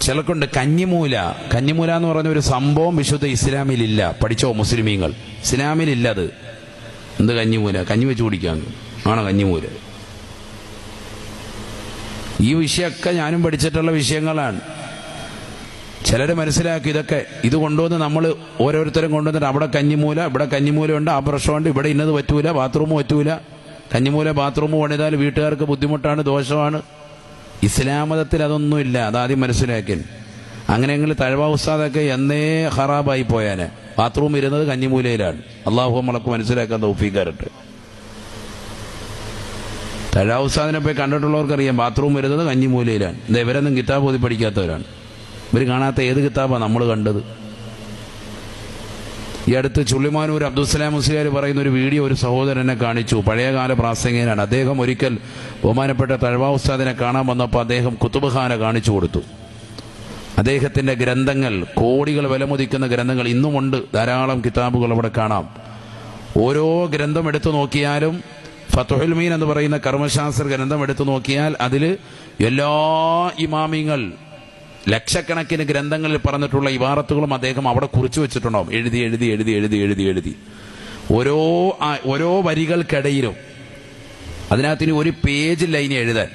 ചിലക്കുണ്ട് കഞ്ഞിമൂല കഞ്ഞിമൂല എന്ന് പറഞ്ഞ ഒരു സംഭവം വിശുദ്ധ ഇസ്ലാമിലില്ല. പഠിച്ചോ മുസ്ലിമീങ്ങൾ? ഇസ്ലാമിലില്ല അത് എന്ത് കഞ്ഞിമൂല കഞ്ഞി വെച്ച് കുടിക്കാൻ. ആണോ കഞ്ഞിമൂല ഈ വിഷയമൊക്കെ ഞാനും പഠിച്ചിട്ടുള്ള വിഷയങ്ങളാണ്. ചിലർ മനസ്സിലാക്കി ഇതൊക്കെ ഇത് കൊണ്ടുവന്ന് നമ്മൾ ഓരോരുത്തരും കൊണ്ടുവന്നിട്ട് അവിടെ കഞ്ഞിമൂല ഇവിടെ കഞ്ഞിമൂല ഉണ്ട് ആ പ്രശ്നമുണ്ട് ഇവിടെ ഇന്നത് പറ്റൂല ബാത്റൂം പറ്റൂല. കഞ്ഞിമൂല ബാത്റൂം പണിതാൽ വീട്ടുകാർക്ക് ബുദ്ധിമുട്ടാണ് ദോഷമാണ്. ഇസ്ലാം മതത്തിൽ അതൊന്നുമില്ല അതാദ്യം മനസ്സിലാക്കി. അങ്ങനെയെങ്കിൽ തഴവ ഉസ്താദൊക്കെ എന്നേ ഹറാബായി പോയാന്. ബാത്റൂം ഇരുന്നത് കഞ്ഞിമൂലയിലാണ് അള്ളാഹു നമ്മളൊക്കെ മനസ്സിലാക്കാൻ തൗഫീക്കാരുണ്ട് തഴവ ഉസ്താദിനെ പോയി കണ്ടിട്ടുള്ളവർക്കറിയാം ബാത്റൂം വരുന്നത് കഞ്ഞിമൂലയിലാണ് ഇത് ഇവരൊന്നും കിതാബ് ഓതി പഠിക്കാത്തവരാണ്. ഇവർ കാണാത്ത ഏത് കിതാബാണ് നമ്മൾ കണ്ടത്? ഈ അടുത്ത് ചുള്ളിമാനൂർ അബ്ദുസ്സലാം മുസ്ലിയാർ പറയുന്ന ഒരു വീഡിയോ ഒരു സഹോദരനെ കാണിച്ചു. പഴയകാല പ്രാസംഗികനാണ്. അദ്ദേഹം ഒരിക്കൽ ബഹുമാനപ്പെട്ട തഴവാ ഉസ്താദിനെ കാണാൻ വന്നപ്പോൾ അദ്ദേഹം കുത്തുബഖാന കാണിച്ചു കൊടുത്തു. അദ്ദേഹത്തിന്റെ ഗ്രന്ഥങ്ങൾ കോടികൾ വിലമതിക്കുന്ന ഗ്രന്ഥങ്ങൾ ഇന്നുമുണ്ട്. ധാരാളം കിതാബുകൾ അവിടെ കാണാം. ഓരോ ഗ്രന്ഥം എടുത്തു നോക്കിയാലും ഫത്തുഹുൽ മീൻ എന്ന് പറയുന്ന കർമ്മശാസ്ത്ര ഗ്രന്ഥം എടുത്തു നോക്കിയാൽ അതിൽ എല്ലാ ഇമാമിങ്ങൾ ലക്ഷക്കണക്കിന് ഗ്രന്ഥങ്ങളിൽ പറഞ്ഞിട്ടുള്ള ഇവാറത്തുകളും അദ്ദേഹം അവിടെ കുറിച്ചു വെച്ചിട്ടുണ്ടാവും. എഴുതി എഴുതി എഴുതി എഴുതി എഴുതി എഴുതി. ഓരോ ഓരോ വരികൾക്കിടയിലും അതിനകത്ത് ഇനി ഒരു പേജ് ലൈൻ എഴുതാൻ.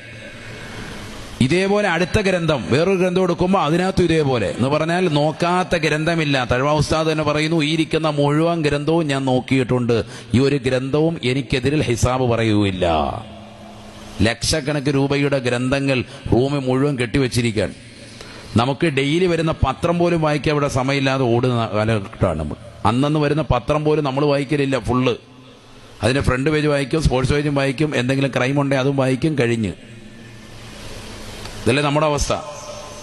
ഇതേപോലെ അടുത്ത ഗ്രന്ഥം വേറൊരു ഗ്രന്ഥം എടുക്കുമ്പോൾ അതിനകത്തും ഇതേപോലെ. എന്ന് പറഞ്ഞാൽ നോക്കാത്ത ഗ്രന്ഥമില്ല. തഴവ ഉസ്താദ് തന്നെ പറയുന്നു ഈ ഇരിക്കുന്ന മുഴുവൻ ഗ്രന്ഥവും ഞാൻ നോക്കിയിട്ടുണ്ട്. ഈ ഒരു ഗ്രന്ഥവും എനിക്കെതിരിൽ ഹിസാബ് പറയുകയില്ല. ലക്ഷക്കണക്കിന് രൂപയുടെ ഗ്രന്ഥങ്ങൾ റൂമിൽ മുഴുവൻ കെട്ടിവെച്ചിരിക്കാൻ നമുക്ക് ഡെയിലി വരുന്ന പത്രം പോലും വായിക്കാൻ ഇവിടെ സമയമില്ലാതെ ഓടുന്ന കാലഘട്ടമാണ് നമ്മൾ. അന്നന്ന് വരുന്ന പത്രം പോലും നമ്മൾ വായിക്കലില്ല ഫുള്ള് അതിന് ഫ്രണ്ട് പേജ് വായിക്കും സ്പോർട്സ് പേജും വായിക്കും എന്തെങ്കിലും ക്രൈം ഉണ്ടെങ്കിൽ അതും വായിക്കും കഴിഞ്ഞ്. ഇതല്ലേ നമ്മുടെ അവസ്ഥ.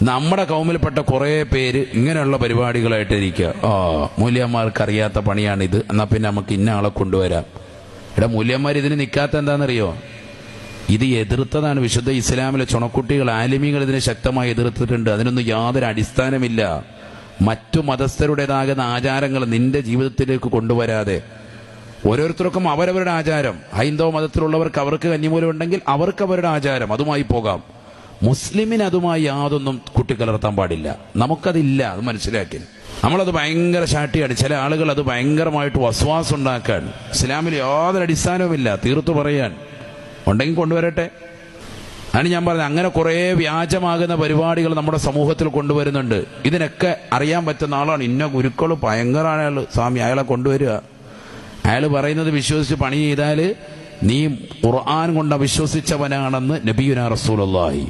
നമ്മുടെ കൗമിൽപ്പെട്ട കുറേ പേര് ഇങ്ങനെയുള്ള പരിപാടികളായിട്ട് ഇരിക്കുക. ആ മൂല്യന്മാർക്ക് അറിയാത്ത പണിയാണിത്. എന്നാൽ പിന്നെ നമുക്ക് ഇന്ന ആളെ കൊണ്ടുവരാം. ഇവിടെ മൂല്യന്മാർ ഇതിന് നിൽക്കാത്ത എന്താണെന്നറിയോ? ഇത് എതിർത്തതാണ്. വിശുദ്ധ ഇസ്ലാമിലെ ചുണക്കുട്ടികൾ ആലിമികൾ ഇതിനെ ശക്തമായി എതിർത്തിട്ടുണ്ട്. അതിനൊന്നും യാതൊരു അടിസ്ഥാനമില്ല. മറ്റു മതസ്ഥരുടേതാകുന്ന ആചാരങ്ങൾ നിന്റെ ജീവിതത്തിലേക്ക് കൊണ്ടുവരാതെ. ഓരോരുത്തർക്കും അവരവരുടെ ആചാരം. ഹൈന്ദവ മതത്തിലുള്ളവർക്ക് അവർക്ക് കന്നിമൂലം ഉണ്ടെങ്കിൽ അവർക്ക് അവരുടെ ആചാരം. അതുമായി പോകാം. മുസ്ലിമിന് അതുമായി യാതൊന്നും കൂട്ടിക്കലർത്താൻ പാടില്ല. നമുക്കതില്ല അത് മനസ്സിലാക്കി നമ്മളത് ഭയങ്കര ശാട്ടിയാണ് ചില ആളുകൾ അത് ഭയങ്കരമായിട്ട് വസ്വാസം ഉണ്ടാക്കാൻ. ഇസ്ലാമിൽ യാതൊരു അടിസ്ഥാനവുമില്ല. തീർത്തു പറയാൻ. ഉണ്ടെങ്കിൽ കൊണ്ടുവരട്ടെ. അതിന് ഞാൻ പറഞ്ഞത്. അങ്ങനെ കുറേ വ്യാജമാകുന്ന പരിപാടികൾ നമ്മുടെ സമൂഹത്തിൽ കൊണ്ടുവരുന്നുണ്ട്. ഇതിനൊക്കെ അറിയാൻ പറ്റുന്ന ആളാണ്. ഇന്ന ഗുരുക്കൾ ഭയങ്കര അയാൾ സ്വാമി അയാളെ കൊണ്ടുവരിക. അയാൾ പറയുന്നത് വിശ്വസിച്ച് പണി ചെയ്താൽ നീ ഖുർആൻ കൊണ്ട് അവിശ്വസിച്ചവനാണെന്ന് നബിയുന റസൂലുള്ളാഹി.